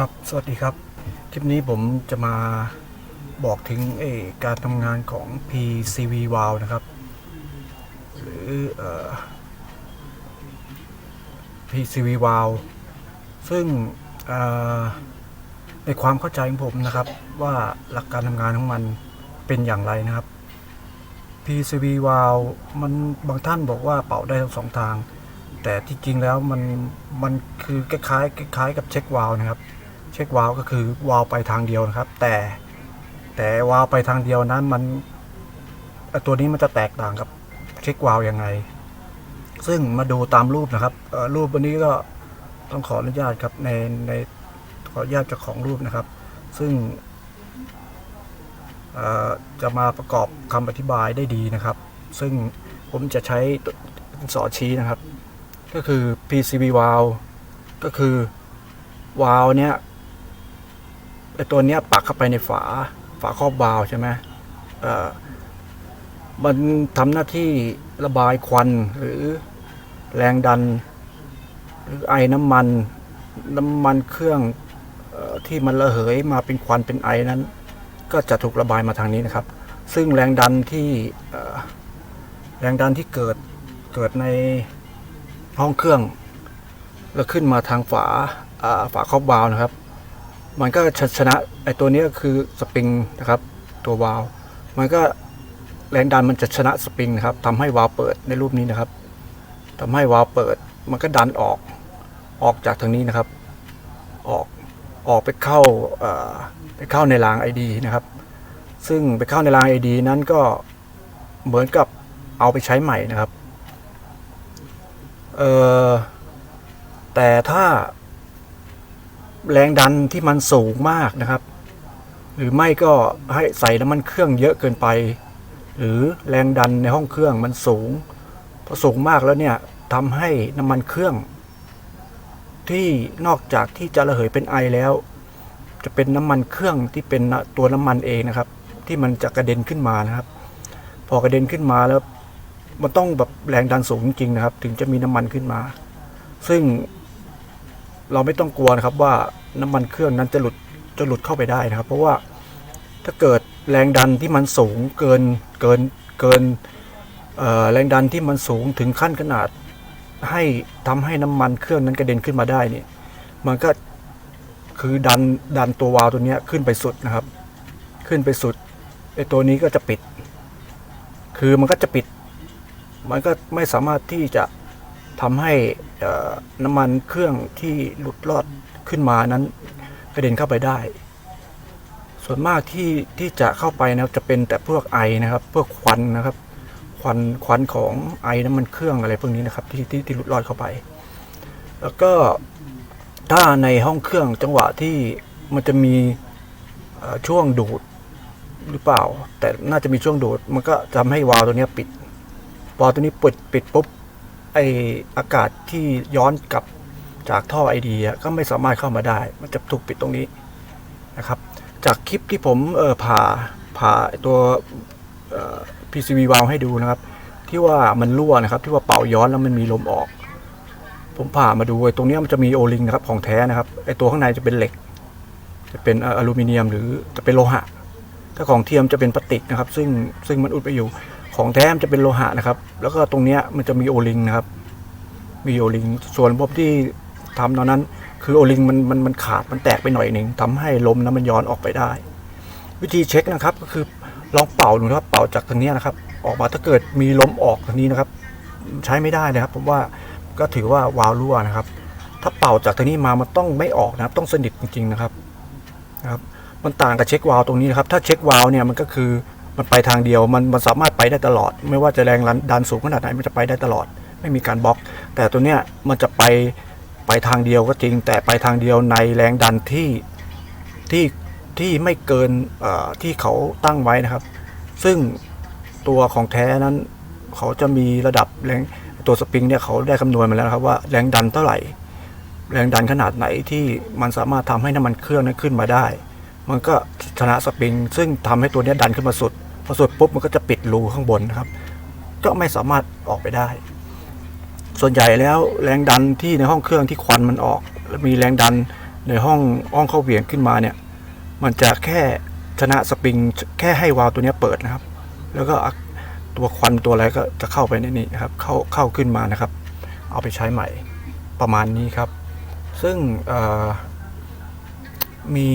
ครับ สวัสดีครับ คลิปนี้ผมจะมาบอกถึงเอการทำงานของ PCV Valve นะครับ หรืออ PCV Valve ซึ่งในความเข้าใจของผมนะครับ ว่าหลักการทำงานของมันเป็นอย่างไรนะครับ PCV Valve มันบางท่านบอกว่าเป่าได้ทั้งสองทางแต่ที่จริงแล้วมันมันคือคล้ายคล้ายกับเช็ควาล์วนะครับ เช็ควาล์วก็คือวาล์วไปทางเดียวนะครับ แต่แต่วาล์วไปทางเดียวนั้นมันตัวนี้มันจะแตกต่างกับเช็ควาล์วยังไง ซึ่งมาดูตามรูปนะครับรูปวันนี้ก็ต้องขออนุญาตครับในในขออนุญาตเจ้าของรูปนะครับ ซึ่งจะมาประกอบคำอธิบายได้ดีนะครับ ซึ่งผมจะใช้สอชี้นะครับ ก็คือ PCB valve ก็คือวาล์วเนี้ย ไอตัวเนี้ยปักเข้าไปในฝา ฝาครอบวาวใช่ไหมเอ่อมันทำหน้าที่ระบายควันหรือแรงดัน หรือไอน้ำมัน น้ำมันเครื่องออที่มันระเหยมาเป็นควันเป็นไอนั้น ก็จะถูกระบายมาทางนี้นะครับ ซึ่งแรงดันที่แรงดันที่เกิดเกิดในห้องเครื่อง แล้วขึ้นมาทางฝาฝาครอบวาวนะครับ มันก็ชนะไอตัวนี้คือสปริงนะครับ ตัววาลมันก็แรงดันมันจะชนะสปริงนะครับทำให้วาลเปิดในรูปนี้นะครับทำให้วาลเปิด มันก็ดันออกออกจากทางนี้นะครับ ออกออกไปเข้าไปเข้าในราง ID นะครับ ซึ่งไปเข้าในราง ID นั้นก็เหมือนกับเอาไปใช้ใหม่นะครับเออแต่ถ้า แรงดันที่มันสูงมากนะครับ หรือไม่ก็ให้ใส่น้ำมันเครื่องเยอะเกินไป หรือแรงดันในห้องเครื่องมันสูงพอสูงมากแล้วเนี่ยทำให้น้ำมันเครื่อง ที่นอกจากที่จะระเหยเป็นไอแล้ว จะเป็นน้ำมันเครื่องที่เป็นตัวน้ำมันเองนะครับ ที่มันจะกระเด็นขึ้นมานะครับ พอกระเด็นขึ้นมาแล้วมันต้องแบบแรงดันสูงจริงนะครับ ถึงจะมีน้ำมันขึ้นมา ซึ่ง เราไม่ต้องกลัวนะครับว่าน้ำมันเครื่องนั้นจะหลุดจะหลุดเข้าไปได้นะครับ เพราะว่าถ้าเกิดแรงดันที่มันสูงเกินเกินเกินแรงดันที่มันสูงถึงขั้นขนาดให้ทำให้น้ำมันเครื่องนั้นกระเด็นขึ้นมาได้เนี่ยมันก็คือดันดันตัววาล์วตัวนี้ขึ้นไปสุดนะครับ ขึ้นไปสุดไอตัวนี้ก็จะปิด คือมันก็จะปิด มันก็ไม่สามารถที่จะ ทำให้น้ำมันเครื่องที่หลุดรอดขึ้นมานั้นกระเด็นเข้าไปได้ ส่วนมากที่ที่จะเข้าไปนะครับจะเป็นแต่พวกไอนะครับพวกควันนะครับควันควันของไอน้ำมันเครื่องอะไรพวกนี้นะครับที่ที่ที่หลุดรอดเข้าไป แล้วก็ถ้าในห้องเครื่องจังหวะที่มันจะมีช่วงดูดหรือเปล่า แต่น่าจะมีช่วงดูดมันก็ทำให้วาล์วตัวนี้ปิดพอตัวนี้ปิดปิดปุ๊บ ไออากาศที่ย้อนกลับจากท่อไอเดียก็ไม่สามารถเข้ามาได้ มันจะถูกปิดตรงนี้นะครับ จากคลิปที่ผมเออผ่าผ่าตัวออ PCV valve ให้ดูนะครับ ที่ว่ามันรั่วนะครับ ที่ว่าเป่าย้อนแล้วมันมีลมออก ผมผ่ามาดูไอ้ตรงนี้มันจะมีโอลิงนะครับของแท้นะครับไอตัวข้างในจะเป็นเหล็ก จะเป็นเอ่ออลูมิเนียมหรือจะเป็นโลหะ ถ้าของเทียมจะเป็นพลาสติกนะครับ ซึ่งซึ่งมันอุดไปอยู่ ของแท้มจะเป็นโลหะนะครับ แล้วก็ตรงเนี้ยมันจะมีโอลิงนะครับ มีโอลิง ส่วนพวกที่ทำตอนนั้น คือโอลิงมันมันมันขาดมันแตกไปหน่อยหนึ่งทำให้ลมน้ำมันย้อนออกไปได้ วิธีเช็คนะครับ ก็คือลองเป่าดูนะครับเป่าจากทางเนี้ยนะครับ ออกมาถ้าเกิดมีลมออกทางนี้นะครับ ใช้ไม่ได้นะครับ ผมว่าก็ถือว่าวาล์วรั่วนะครับ ถ้าเป่าจากทางนี้มามันต้องไม่ออกนะครับ ต้องสนิทจริง ๆนะครับนะครับ มันต่างกับเช็ควาล์วตรงนี้นะครับ ถ้าเช็ควาล์วเนี่ยมันก็คือ มันไปทางเดียวมันมันสามารถไปได้ตลอด ไม่ว่าจะแรงดันสูงขนาดไหนมันจะไปได้ตลอด ไม่มีการบล็อก แต่ตัวเนี้ยมันจะไปไปทางเดียวก็จริง แต่ไปทางเดียวในแรงดันที่ที่ที่ไม่เกินที่เขาตั้งไว้นะครับ ซึ่งตัวของแท้นั้นเขาจะมีระดับแรงตัวสปริงเนี่ยเขาได้คำนวณมาแล้วครับว่าแรงดันเท่าไหร่ แรงดันขนาดไหนที่มันสามารถทำให้น้ำมันเครื่องนั้นขึ้นมาได้ มันก็ชนะสปริง ซึ่งทำให้ตัวเนี้ยดันขึ้นมาสุด พอสุดปุ๊บมันก็จะปิดรูข้างบนนะครับ ก็ไม่สามารถออกไปได้ ส่วนใหญ่แล้วแรงดันที่ในห้องเครื่องที่ควันมันออก แล้วมีแรงดันในห้องห้องเข้าเหวี่ยงขึ้นมาเนี่ย มันจะแค่ชนะสปริงแค่ให้วาล์วตัวนี้เปิดนะครับ แล้วก็ตัวควันตัวอะไรก็จะเข้าไปในนี้นะครับ เข้าเข้าขึ้นมานะครับ เอาไปใช้ใหม่ประมาณนี้ครับ ซึ่งมี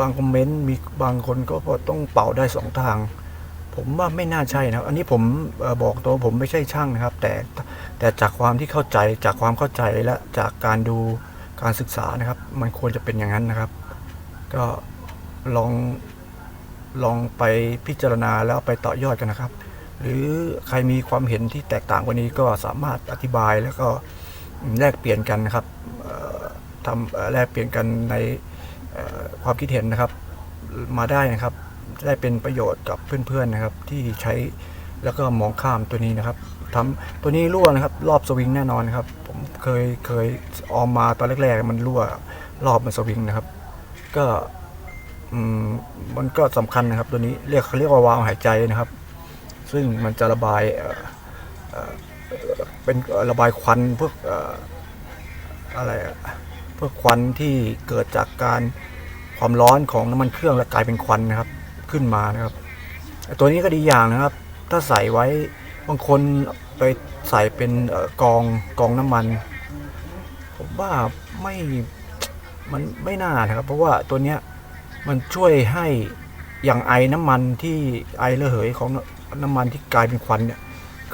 บางคอมเมนต์มีบางคนก็บอต้องเป่าได้สองทาง ผมว่าไม่น่าใช่นะครับ อันนี้ผมบอกตัวผมไม่ใช่ช่างนะครับ แต่แต่จากความที่เข้าใจจากความเข้าใจและจากการดูการศึกษานะครับ มันควรจะเป็นอย่างนั้นนะครับ ก็ลองลองไปพิจารณาแล้วไปต่อยอดกันนะครับ หรือใครมีความเห็นที่แตกต่างกว่านี้ก็สามารถอธิบายแล้วก็แลกเปลี่ยนกันนะครับทำแลกเปลี่ยนกันใน ความคิดเห็นนะครับมาได้นะครับได้เป็นประโยชน์กับเพื่อนๆนะครับ ที่ใช้แล้วก็มองข้ามตัวนี้นะครับทำตัวนี้รั่วนะครับ รอบสวิงแน่นอนครับผมเคยเคยออมมาตอนแรกๆ มันรั่วรอบมันสวิงนะครับ ก็มันก็สำคัญนะครับตัวนี้เรียกเขาเรียกว่าวาล์วหายใจนะครับ ซึ่งมันจะระบายเป็นระบายควันพวกอออะไร อะพวกควันที่เกิดจากการความร้อนของน้ำมันเครื่องแล้วกลายเป็นควันนะครับ ขึ้นมานะครับตัวนี้ก็ดีอย่างนะครับ ถ้าใส่ไว้บางคนไปใส่เป็นกองกองน้ำมัน ผมว่าไม่มันไม่น่านะครับ เพราะว่าตัวเนี้ยมันช่วยให้อย่างไอน้ำมันที่ไอระเหยของน้ำมันที่กลายเป็นควันเนี่ย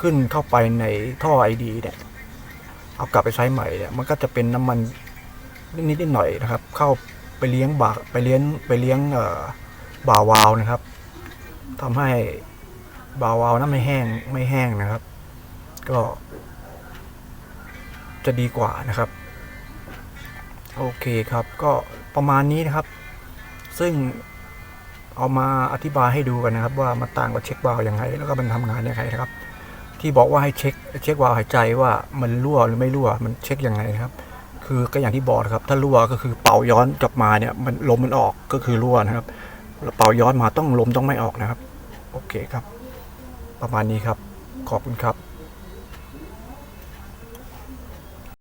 ขึ้นเข้าไปในท่อไอดีเนี่ยเอากลับไปใช้ใหม่เนี่ยมันก็จะเป็นน้ำมัน นิดๆหน่อยๆนะครับ เข้าไปเลี้ยงบาไปเลี้ยงไปเลี้ยงบ่าวาวนะครับทำให้บ่าวาวนั้นไม่แห้งไม่แห้งนะครับ ก็ จะดีกว่านะครับ โอเคครับก็ประมาณนี้นะครับ ซึ่งเอามาอธิบายให้ดูกันนะครับ ว่ามันต่างกับเช็ควาล์วยังไง แล้วก็มันทำงานยังไงนะครับ ที่บอกว่าให้เช็คเช็ควาวหายใจว่ามันรั่วหรือไม่รั่วมันเช็คยังไงนะครับ คือก็อย่างที่บอกครับถ้ารั่วก็คือเป่าย้อนกลับมาเนี่ยมันลมมันออกก็คือรั่วนะครับเป่าย้อนมาต้องลมต้องไม่ออกนะครับ โอเคครับ ประมาณนี้ครับ ขอบคุณครับ